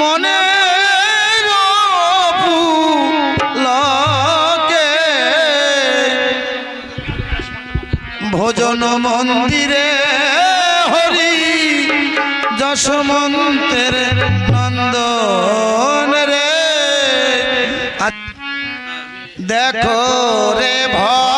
মনে ভোজন মন্দিরে হরি যশমন্তের নন্দন রে। আচ্ছা, দেখো রে ভা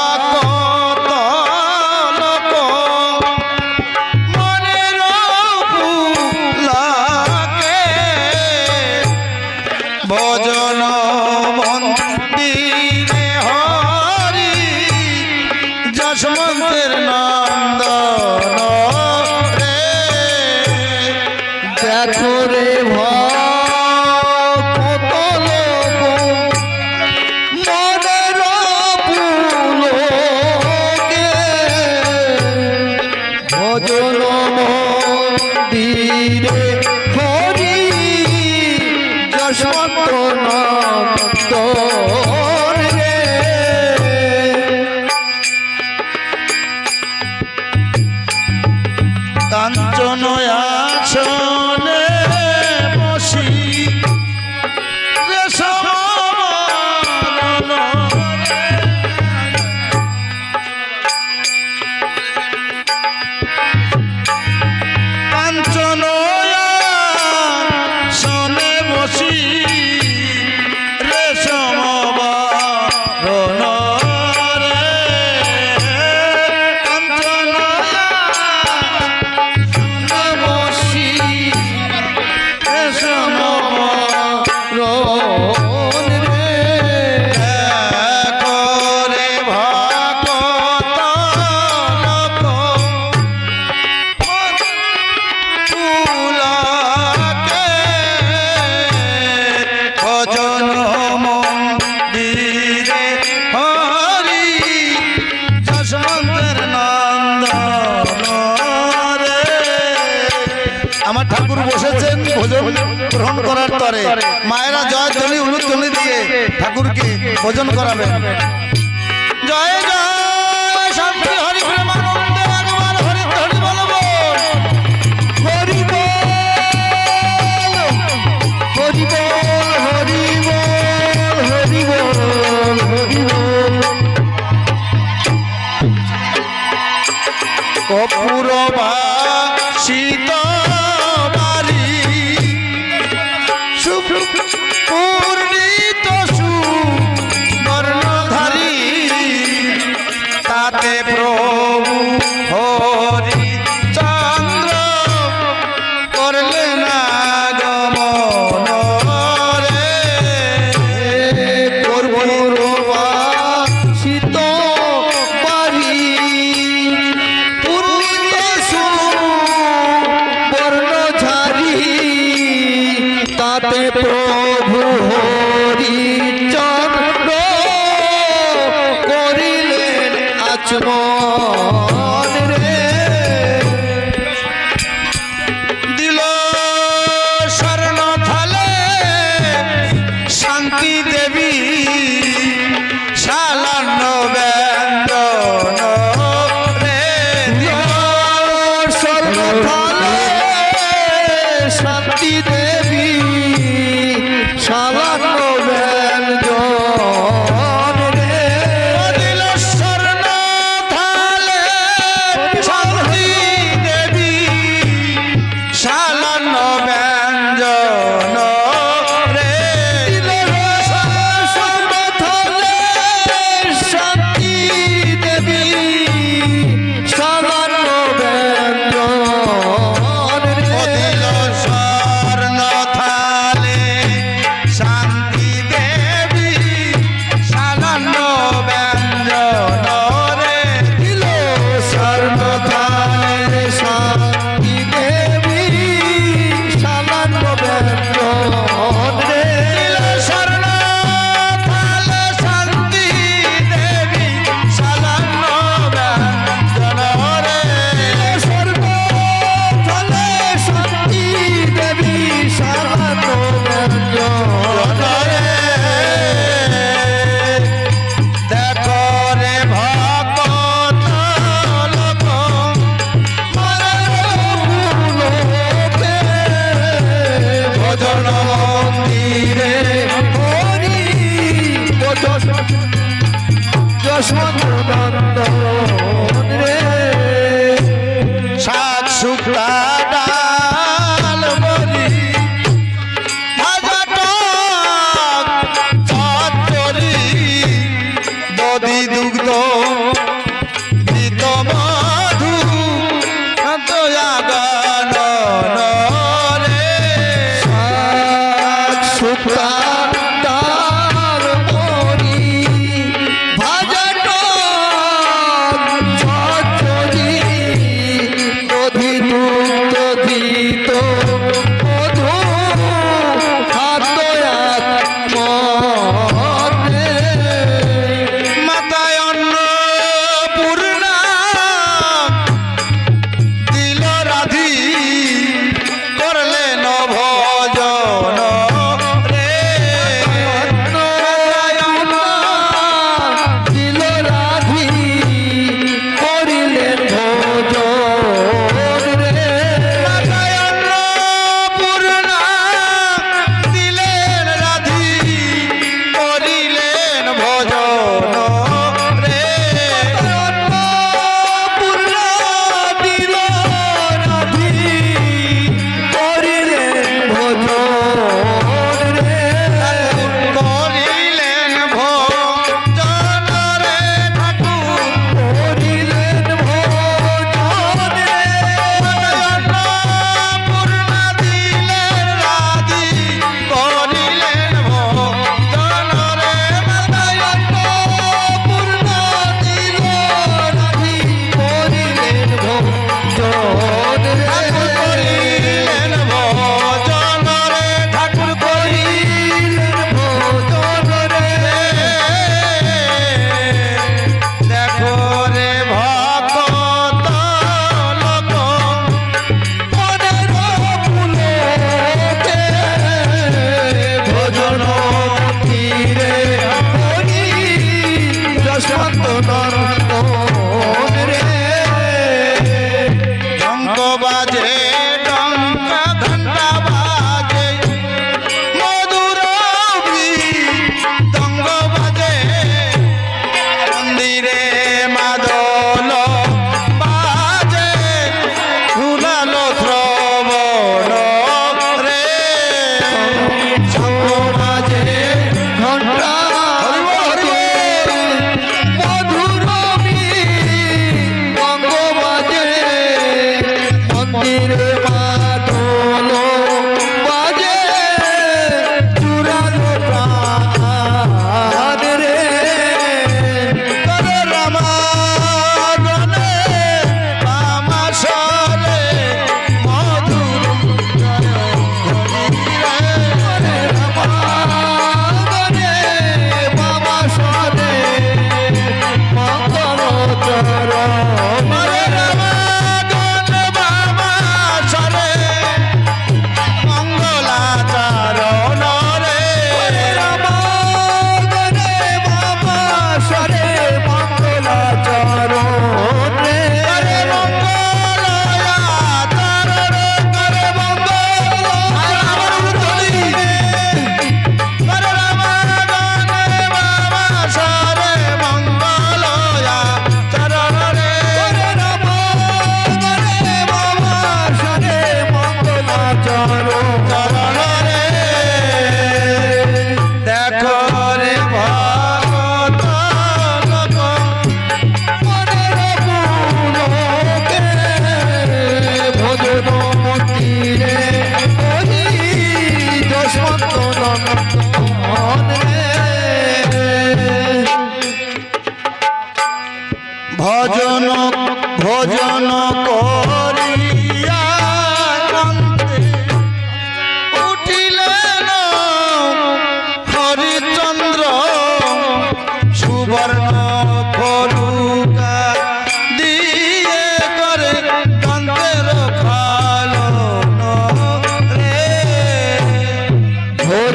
করে। মায়েরা জয় ধ্বনি উলুধ্বনি দিয়ে ঠাকুরকে ভোজন করাবে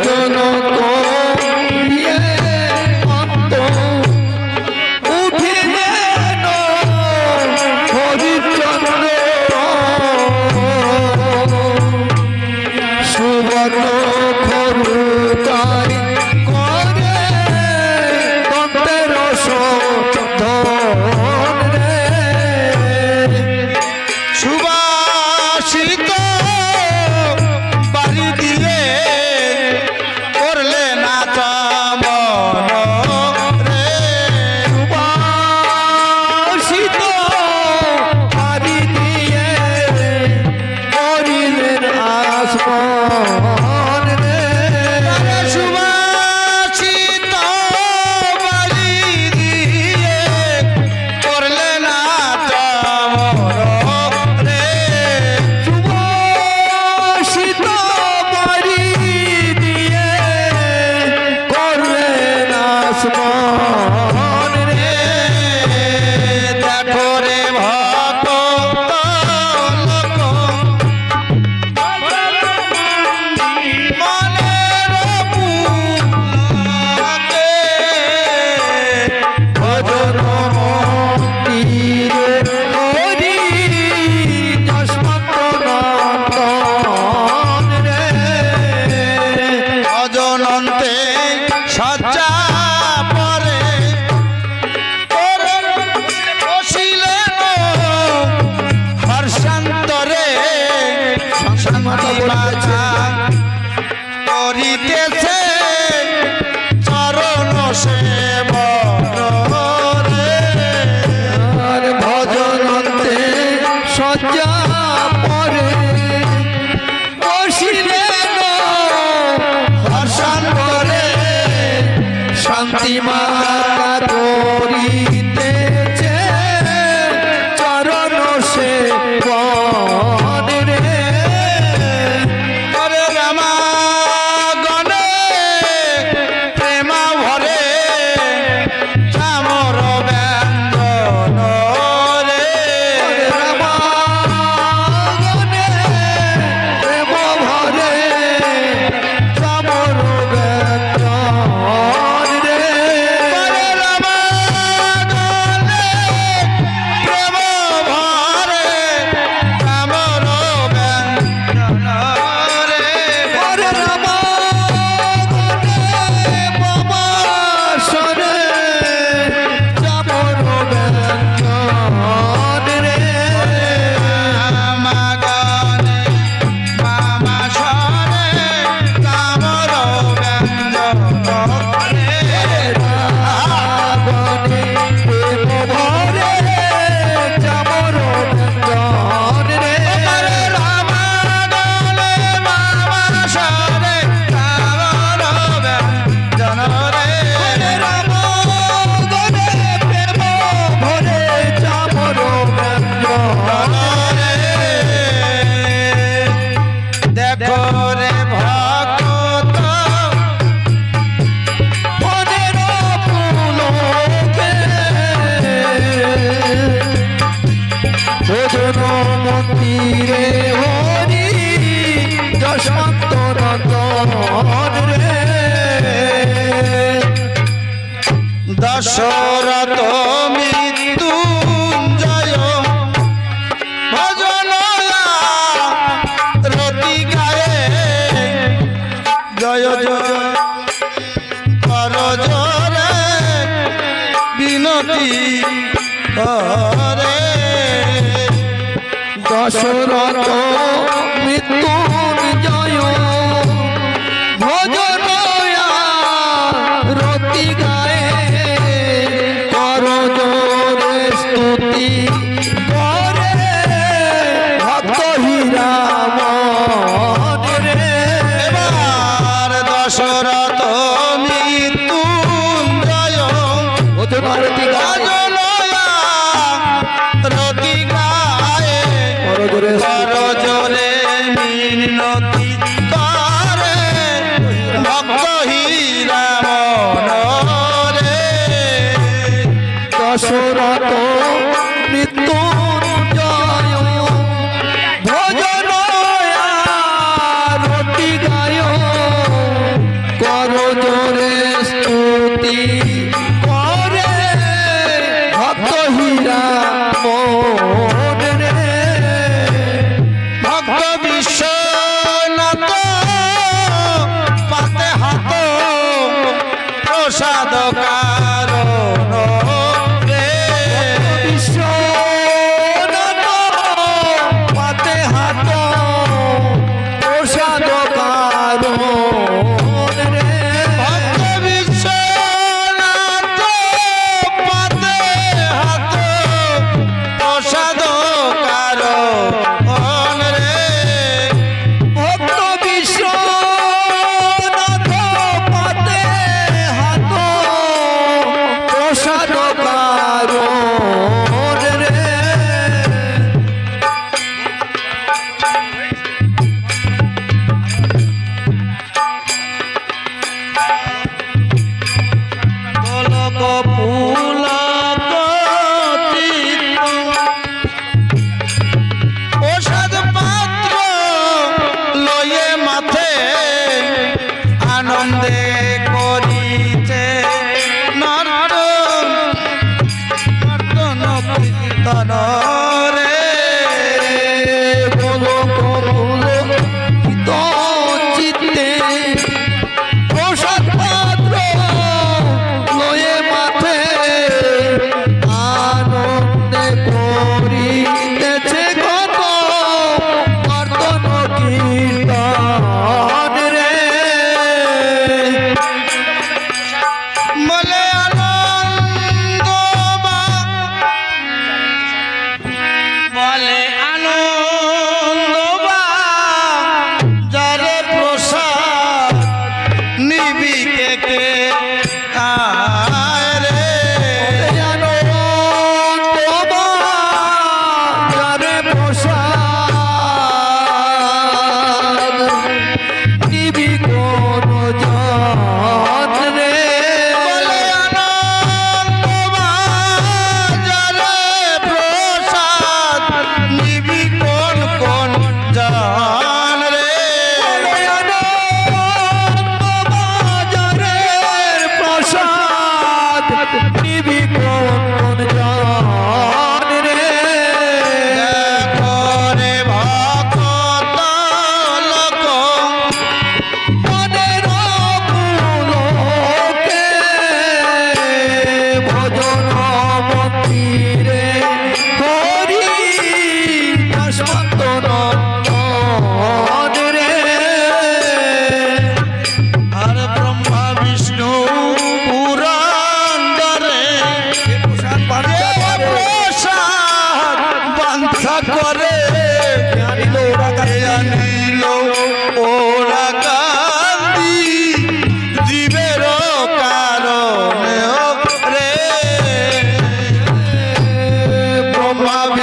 ভজন আসমান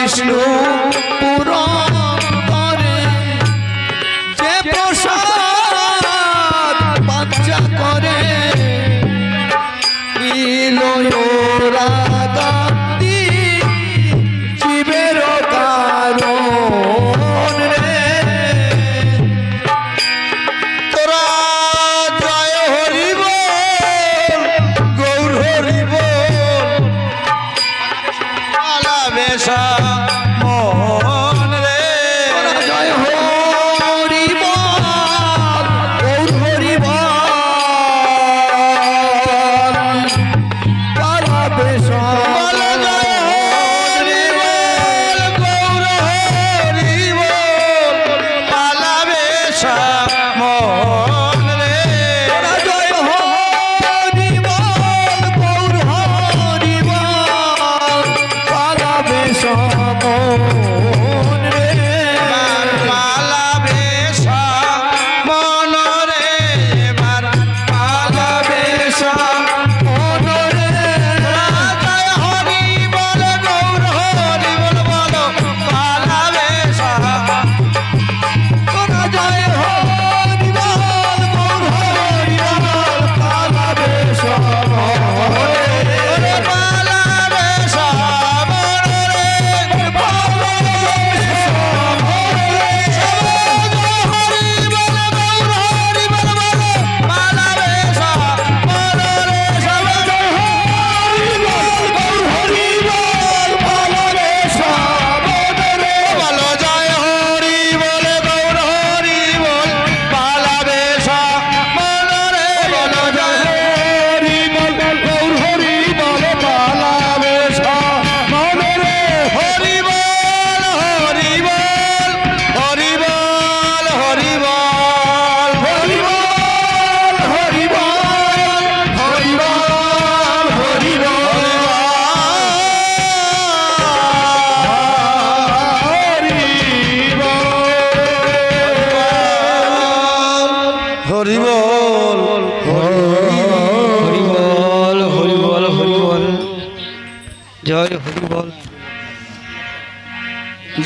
বিষ্ণু।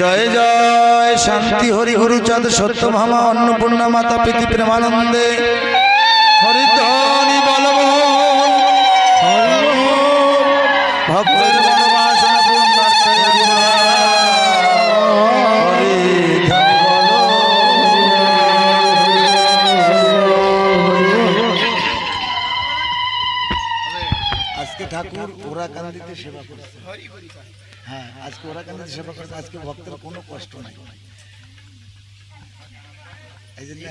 জয় জয়, শান্তি, হরি হরিচাঁদ সত্য মহামা অন্নপূর্ণা, মাতা, প্রীতি, প্রেমানন্দে। হরিধনি বলব ভক্ত ঠাকুর ওরা কান্দিতে সেবা করছে। হ্যাঁ আজকে ওরা কান্দিতে সেবা করেছে? আজকে ভক্তের কোনো কষ্ট নাই। এই জন্য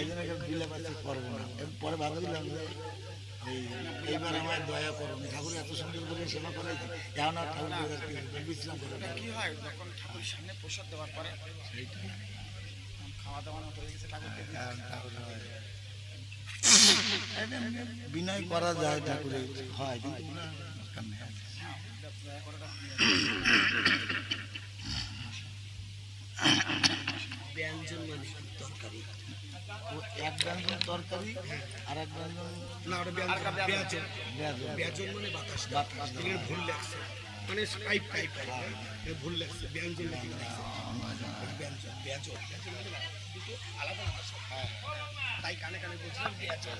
এই জন্য বিলাপাতি করব না। পরে ভালো দিলাম যে এই এইবার আমার দয়া করো ঠাকুর এত সুন্দর করে সেবা করাইছে এখন আর ঠাকুর বিশ্রাম করে কি হয় যখন ঠাকুরের সামনে প্রসাদ দেওয়ার পরে খাওয়া হয়ে গেছে বিনয় করা যায় ঠাকুরের। হয় কিন্তু ব্যঞ্জন মানে তরকারি এক ব্যঞ্জন তরকারি। আর এক ব্যঞ্জন। না ওটা ব্যঞ্জন। ব্যঞ্জন ব্যঞ্জন ব্যঞ্জন মানে বাতাস। বাতাস। ভুল লাগছে মানে স্কাইপ টাইপ ভুল লাগছে ব্যঞ্জন ব্যঞ্জন ব্যঞ্জন কিন্তু আলাদা হ্যাঁ তাই কানে কানে বলছিলাম ব্যঞ্জন।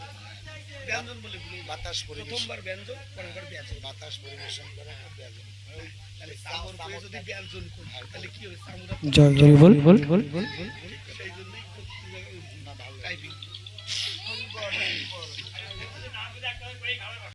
ব্যঞ্জন বলে ভুল বাতাস প্রথমবার ব্যঞ্জন পরেরবার ব্যঞ্জন। বাতাস পরিবেশন করে ব্যঞ্জন। জয় জয় বল বল। বল বল। সেই জন্যই টাইপিং